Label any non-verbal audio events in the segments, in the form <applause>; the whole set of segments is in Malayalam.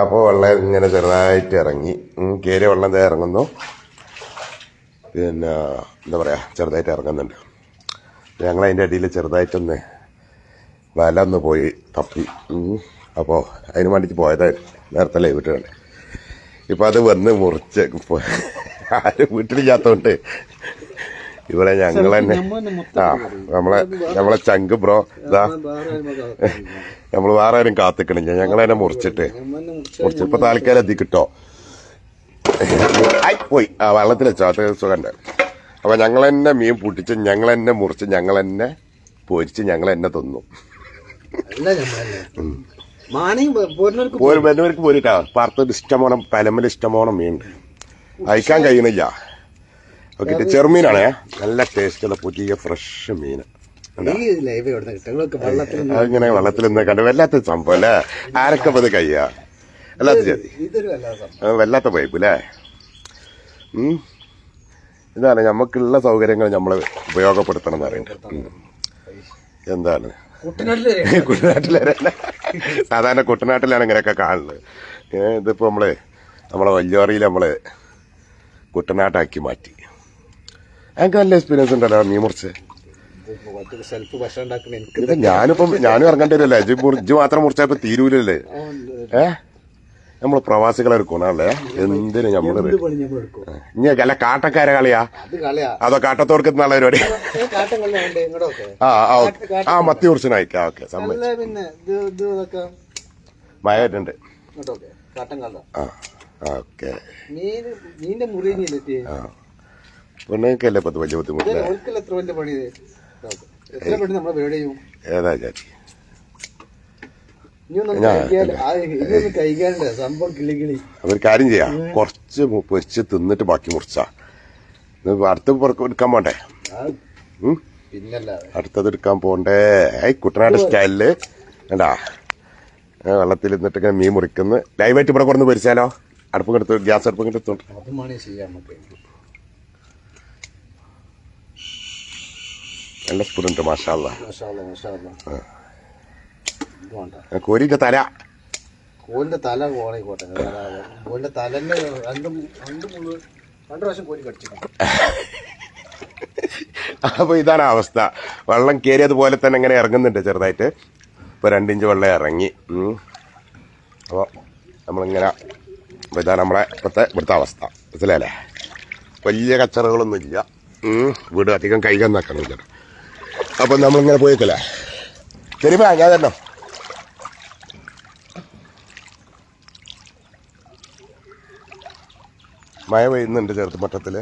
അപ്പോൾ വെള്ളം ഇങ്ങനെ ചെറുതായിട്ട് ഇറങ്ങി. കയറിയ വെള്ളം ദേ ഇറങ്ങുന്നു. പിന്നെ എന്താ പറയുക ചെറുതായിട്ട് ഇറങ്ങുന്നുണ്ട്. ഞങ്ങൾ അതിന്റെ അടിയിൽ ചെറുതായിട്ടൊന്ന് വല ഒന്ന് പോയി തപ്പി. അപ്പോൾ അതിന് വേണ്ടിയിട്ട് പോയതായിരുന്നു നേരത്തെ ലൈവ് ഇട്ടാണ് ഇപ്പോൾ അത് വന്ന് മുറിച്ച് ആരും വീട്ടിലില്ലാത്തതുകൊണ്ട് ഇവിടെ ഞങ്ങൾ തന്നെ. ആ നമ്മളെ നമ്മളെ ചങ്ക് ബ്രോ ഇതാ. നമ്മൾ വേറെ ആരും കാത്തിക്കണില്ല. ഞങ്ങൾ തന്നെ മുറിച്ചിട്ട്. മുറിച്ചിപ്പോ താൽക്കാലം എത്തി കിട്ടോ. ആയി പോയി. ആ വെള്ളത്തിൽ വെച്ചോ. അത് സുഖണ്ട്. അപ്പൊ ഞങ്ങൾ തന്നെ മീൻ പൊട്ടിച്ച് ഞങ്ങൾ തന്നെ. മുറിച്ച് ഞങ്ങൾ തന്നെ പൊരിച്ച് ഞങ്ങൾ തന്നെ തിന്നു വരുന്നവർക്ക് പോരിട്ടാ. പാർത്തത് ഇഷ്ടമോണം പലമല ഇഷ്ടമോണം മീൻ. അയക്കാൻ കഴിയുന്നില്ല ഓക്കെ ചെറുമീനാണേ. നല്ല ടേസ്റ്റുള്ള പുതിയ ഫ്രഷ് മീൻ ഈ വള്ളത്തിൽ നിന്ന് കണ്ട്. വല്ലാത്ത സംഭവം അല്ലേ? ആരൊക്കെ അത് കയ്യാ വല്ലാത്ത. അത് വല്ലാത്ത പൈപ്പ് അല്ലേ? എന്താണ് നമുക്കുള്ള സൗകര്യങ്ങൾ നമ്മൾ ഉപയോഗപ്പെടുത്തണം എന്ന് പറയുന്നത്. എന്താണ്? കുട്ടനാട്ടിൽ സാധാരണ കുട്ടനാട്ടിലാണ് ഇങ്ങനെയൊക്കെ കാണുന്നത്. ഇതിപ്പോൾ ഇതിപ്പോ നമ്മൾ നമ്മളെ വല്യോറിയിൽ നമ്മൾ കുട്ടനാട്ടാക്കി മാറ്റി. എനിക്ക് നല്ല എക്സ്പീരിയൻസ് ഉണ്ടല്ലോ മീൻ മുറിച്ച്. സെൽഫ് ഭക്ഷണം ഉണ്ടാക്കുന്ന എനിക്ക് ഇത് ഞാനിപ്പം ഞാനും ഇറങ്ങേണ്ടി വരില്ല? ഇജ്ജ് മാത്രം മുറിച്ചപ്പോ തീരൂലല്ലേ? ഏ? നമ്മൾ പ്രവാസികളെ എടുക്കണല്ലേ എന്തിനു നമ്മൾ ഇനി അല്ല കാട്ടക്കാരെ കളിയാ? അത് കാട്ടത്തോർക്ക് നല്ല പരിപാടി? ആ ആ മത്തി കുറിച്ചിനായിക്കാ ഓക്കെ മയറ്റുണ്ട് ഓക്കെ. ആ. പെണ്ണുങ്ങൾക്കല്ലേ പത്ത് വലിയ ബുദ്ധിമുട്ടില്ല ഏതാ അതൊരു കാര്യം ചെയ്യാം. കുറച്ച് പൊരിച്ച് തിന്നിട്ട് ബാക്കി മുറിച്ചാ. അടുത്ത എടുക്കാൻ പോണ്ടേ? അടുത്തത് എടുക്കാൻ പോണ്ടേ? ഐ കുട്ടനാട് സ്റ്റൈലിൽ. വേണ്ടാ വെള്ളത്തിൽ ഇന്നിട്ട് ഇങ്ങനെ മീൻ മുറിക്കുന്നു. ലൈവായിട്ട് ഇവിടെ കുറന്ന് പൊരിച്ചാലോ? അടുപ്പ് എടുത്ത് ഗ്യാസ് അടുപ്പ് എടുത്തോണ്ട് അത് മണി ചെയ്യാം നമുക്ക് നല്ല സ്പൂണുണ്ട് വേണ്ട കോരിന്റെ തല. കോലിന്റെ തല കോളായിക്കോട്ടെ കോലിന്റെ തലന്നെ രണ്ട് രണ്ട് രണ്ട് പ്രാവശ്യം കോരി കടിച്ചു <laughs> അപ്പൊ ഇതാണ് അവസ്ഥ. വെള്ളം കയറിയതുപോലെ തന്നെ ഇങ്ങനെ ഇറങ്ങുന്നുണ്ട് ചെറുതായിട്ട്. ഇപ്പൊ രണ്ടിഞ്ച് വെള്ളം ഇറങ്ങി. അപ്പോൾ അപ്പൊ നമ്മളിങ്ങനെ അപ്പൊ ഇതാണ് നമ്മളെ ഇപ്പോഴത്തെ ഇവിടുത്തെ അവസ്ഥ. മനസ്സിലല്ലേ വലിയ കച്ചറകളൊന്നും ഇല്ല വീട് അധികം കൈകാൻ നിൽക്കണില്ല അപ്പൊ നമ്മളിങ്ങനെ ഇങ്ങനെ ശരി ബാ ഞാൻ തരണം മഴ പെയ്യുന്നുണ്ട് ചേർത്ത് മട്ടത്തിൽ.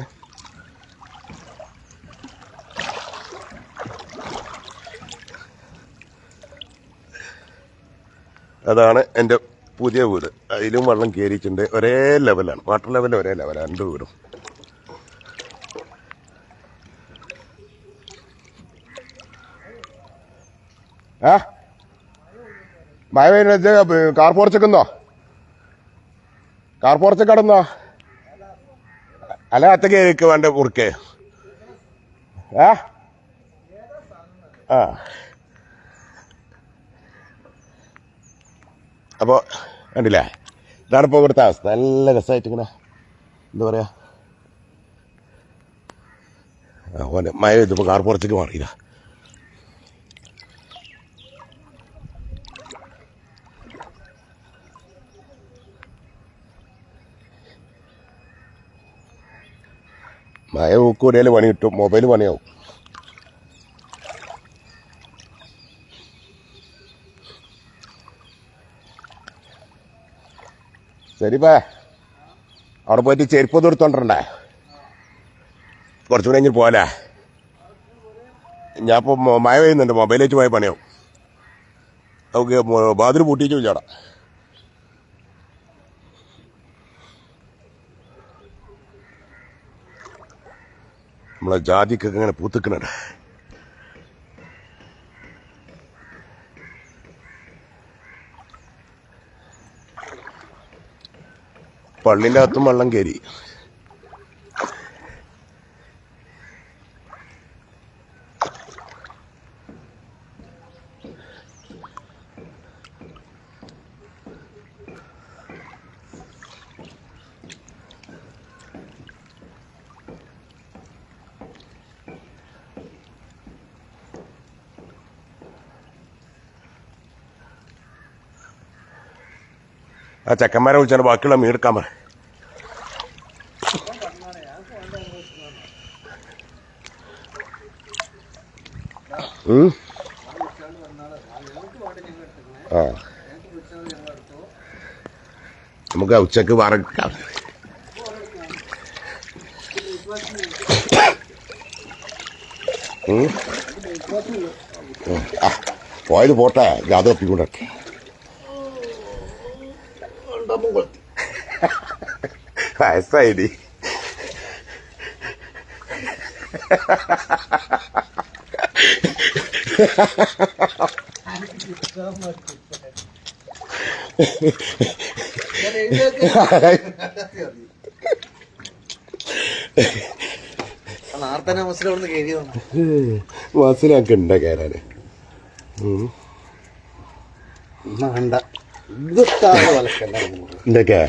അതാണ് എന്റെ പുതിയ വീട്. അതിലും വെള്ളം കയറിയിട്ടുണ്ട്. ഒരേ ലെവലാണ് വാട്ടർ ലെവൽ ഒരേ ലെവലാണ് രണ്ട് വീടും. ആ മഴ പെയ്യുന്ന കാർ പോർച്ചക്കുന്നോ കാർ പോർച്ച കടന്നോ അല്ല അത്ത കേക്ക് വേണ്ട കുറുക്കേ. ഏ? ആ. അപ്പോൾ കണ്ടില്ലേ? ഇതാണ് ഇപ്പോൾ ഇവിടുത്തെ അവസ്ഥ. നല്ല രസമായിട്ട് ഇങ്ങനെ എന്താ പറയുക ഓനെ മഴ ഇതിപ്പോൾ കാർ പുറത്തേക്ക് മാറിയില്ല. മഴ കൂടിയാൽ പണി കിട്ടും. മൊബൈൽ പണിയാവും. ശരിപ്പാ. അവിടെ പോയിട്ട് ചെരുപ്പ് ഒന്നും കുറച്ചു കഴിഞ്ഞിട്ട് പോകാലേ ഞാൻ ഇപ്പോൾ മഴ പെയ്യുന്നുണ്ട്. മൊബൈലേറ്റ് പോയ പണിയാവും. ഓക്കെ ബാതിൽ പൂട്ടിയിട്ട് വിളിച്ചാടാ നമ്മളെ ജാതിക്കൊക്കെ ഇങ്ങനെ പൂത്തിക്കണുണ്ട് പള്ളിന്റെ അകത്തും വള്ളം കയറി. ആ ചെക്കന്മാരെ വിളിച്ചാൽ ബാക്കിയുള്ള മീൻ എടുക്കാൻ പറ. ആ. നമുക്ക് ഉച്ചയ്ക്ക് വറക്കാം പോയത് പോട്ടെ. അത് ഒപ്പിക്കൊണ്ടൊക്കെ വയസ്സായി നാർത്തന്നെ മുസ്ലിം അവിടുന്ന് കയറിയതാണ് മനസ്സിലാക്കി ഉണ്ട് കയറാന്? വേണ്ട എന്തൊക്കെ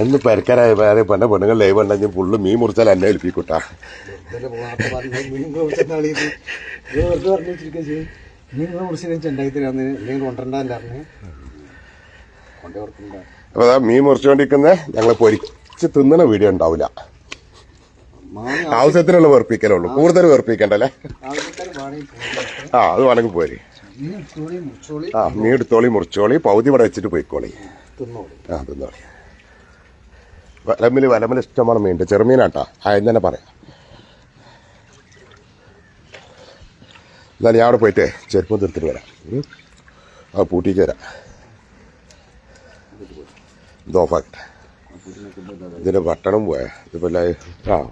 അന്ന് പെരക്കരായ വേറെ പെണ്ണ പെണ്ണുങ്ങൾ ലൈവ് ഉണ്ടെങ്കിൽ ഫുള്ള് മീൻ മുറിച്ചാൽ എന്നെ ഏൽപ്പിക്കൂട്ടാ. അപ്പൊ മീൻ മുറിച്ചുകൊണ്ടിരിക്കുന്ന. ഞങ്ങൾ പൊരിച്ച് തിന്നണ വീഡിയോ ഉണ്ടാവില്ല ആവശ്യത്തിനുള്ള വെറുപ്പിക്കലുള്ളൂ കൂടുതൽ വെറുപ്പിക്കണ്ടല്ലേ? ആ അത് വേണമെങ്കിൽ പോരി. ആ മീൻ എടുത്തോളി മുറിച്ചോളി. പൗതി ഇവിടെ വെച്ചിട്ട് പോയിക്കോളി. തിന്നോളി. ആ തിന്നോളി. വലമ്പിൽ വലമ്പിൽ ഇഷ്ടമാണ് മീനുണ്ട് ചെറുമീനാട്ടാ. ആദ്യം തന്നെ പറയാം. എന്നാലും ഞാൻ അവിടെ പോയിട്ടേ ചെരുപ്പം തീർത്തിട്ട് വരാം. ആ പൂട്ടിക്ക് വരാം. ഇത് ഓഫാക്കട്ടെ. ഇതിന്റെ ബട്ടണും പോയാ. ഇതിപ്പോ ആ.